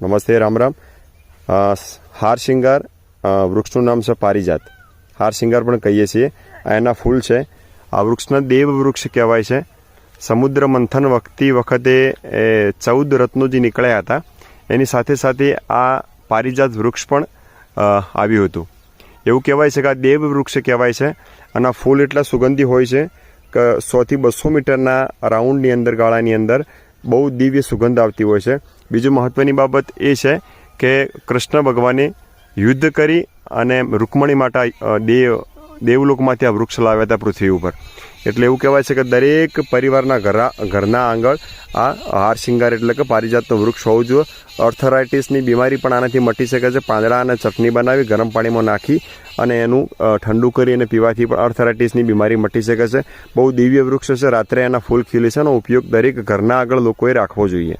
નમસ્તે, રામ રામ. હાર શિંગાર વૃક્ષનું નામ છે પારિજાત. હાર શિંગાર પણ કહીએ છીએ. આ એના ફૂલ છે. આ વૃક્ષના દેવ વૃક્ષ કહેવાય છે. સમુદ્ર મંથન વખતી વખતે એ ચૌદ રત્નો જે નીકળ્યા હતા, એની સાથે સાથે આ પારિજાત વૃક્ષ પણ આવ્યું હતું. એવું કહેવાય છે કે આ દેવ વૃક્ષ કહેવાય છે. અને ફૂલ એટલા સુગંધી હોય છે કે સોથી બસો મીટરના રાઉન્ડની અંદર, ગાળાની અંદર બહુ દિવ્ય સુગંધ આવતી હોય છે. બીજું મહત્વની બાબત એ છે કે કૃષ્ણ ભગવાને યુદ્ધ કરી અને રૂકમણી માટે અ, દેવ દેવલોકમાંથી આ વૃક્ષ લાવ્યા હતા પૃથ્વી ઉપર. એટલે એવું કહેવાય છે કે દરેક પરિવારના ઘરા, ઘરના આંગળ આ હાર શિંગાર એટલે કે પારિજાતનું વૃક્ષ હોવું જોઈએ. અર્થરાઇટિસની બીમારી પણ આનાથી મટી શકે છે. પાંદડા અને ચટણી બનાવી, ગરમ પાણીમાં નાખી અને એનું ઠંડુ કરી અને પીવાથી પણ અર્થરાઇટિસની બીમારી મટી શકે છે. બહુ દિવ્ય વૃક્ષ છે. રાત્રે એના ફૂલ ખીલે છે એનો ઉપયોગ દરેક ઘરના આગળ લોકોએ રાખવો જોઈએ.